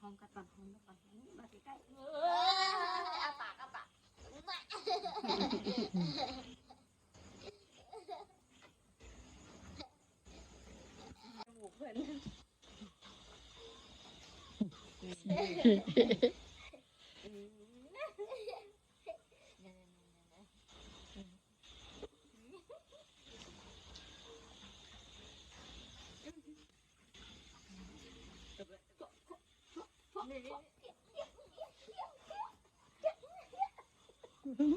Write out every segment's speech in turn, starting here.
ห้องกันตอนห้องกันห้องมาใกล้เอออาปากอาปากจมูกเพื่อน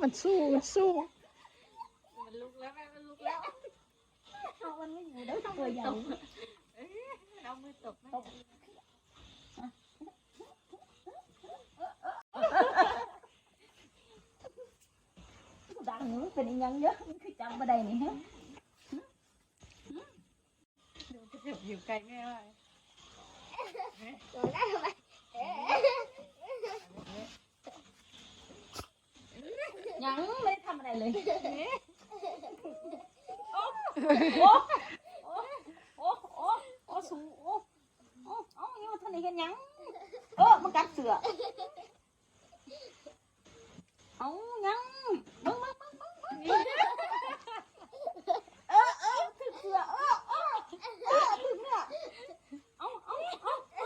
มันสู้มันสู้ มันลุกแล้วแม่มันลุกแล้วเอามันไม่อยู่เด้อตัวใหญ่เอ้อามือตบแม่ดังมันเป็นยังเยอะมันคือจำบ่ได้นี่ฮะดูกระเถิบอยู่ไกลแม่ว่า ยังไม่ได้ทำอะไร เลยโอ้โอ้โอ้โอ้โอ้สูโอ้โอ้โอ้ยังมาทำนี่กันยังเออมันกัดเสือเอายังมึงมึงมึงมึงมึงเออเออถึงเสือเออเออเออถึงเนี่ยเอาเอาเอาเอา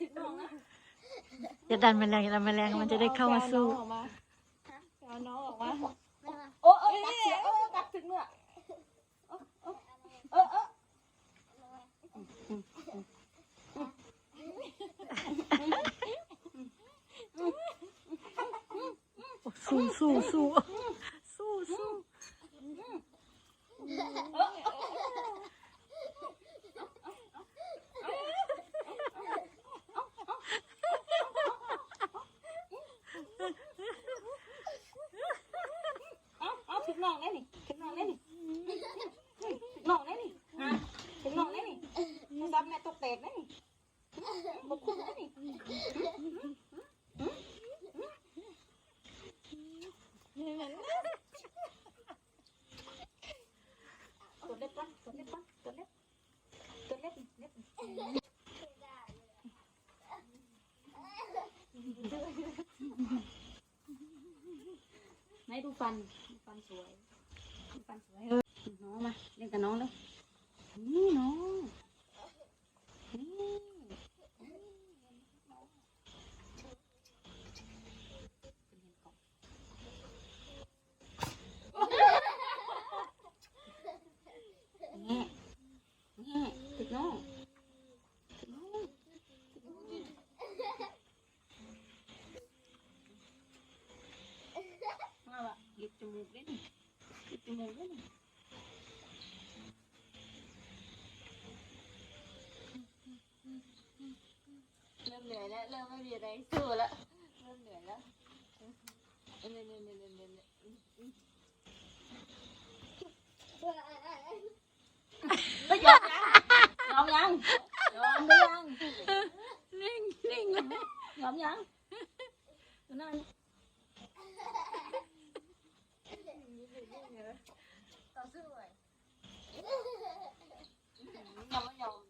ถึงน้องนะ จะดันแมลงจะดันแมลงมันจะได้เข้ามาสู้เอาน้องออกมาโอ้เออกัดเสือเออกัดถึงเนี่ยเออเออเออเออสู้สู้สู้สู้สู้ เอาเอาถึงน้องได้นี่ถึงน้องได้นี่ถึงน้องได้นี่ฮะถึงน้องได้นี่มึงรับแม่ตกเตกได้นี่บุกคุ้มได้นี่ตัวเล็กปะตัวเล็กปะตัวเล็กตัวเล็กเล็ก ไหนดูฟันฟันสวยฟันสวยเออน้องมาเล่นกับน้องเลยนี่น้องนี่แง่แง่ติดน้องติดน้องติดน้องมา ละหยิบจมูกได้นี่หยิบจมูกได้นี่เริ่มเหนื่อยแล้วเริ่มไม่มี Cũng.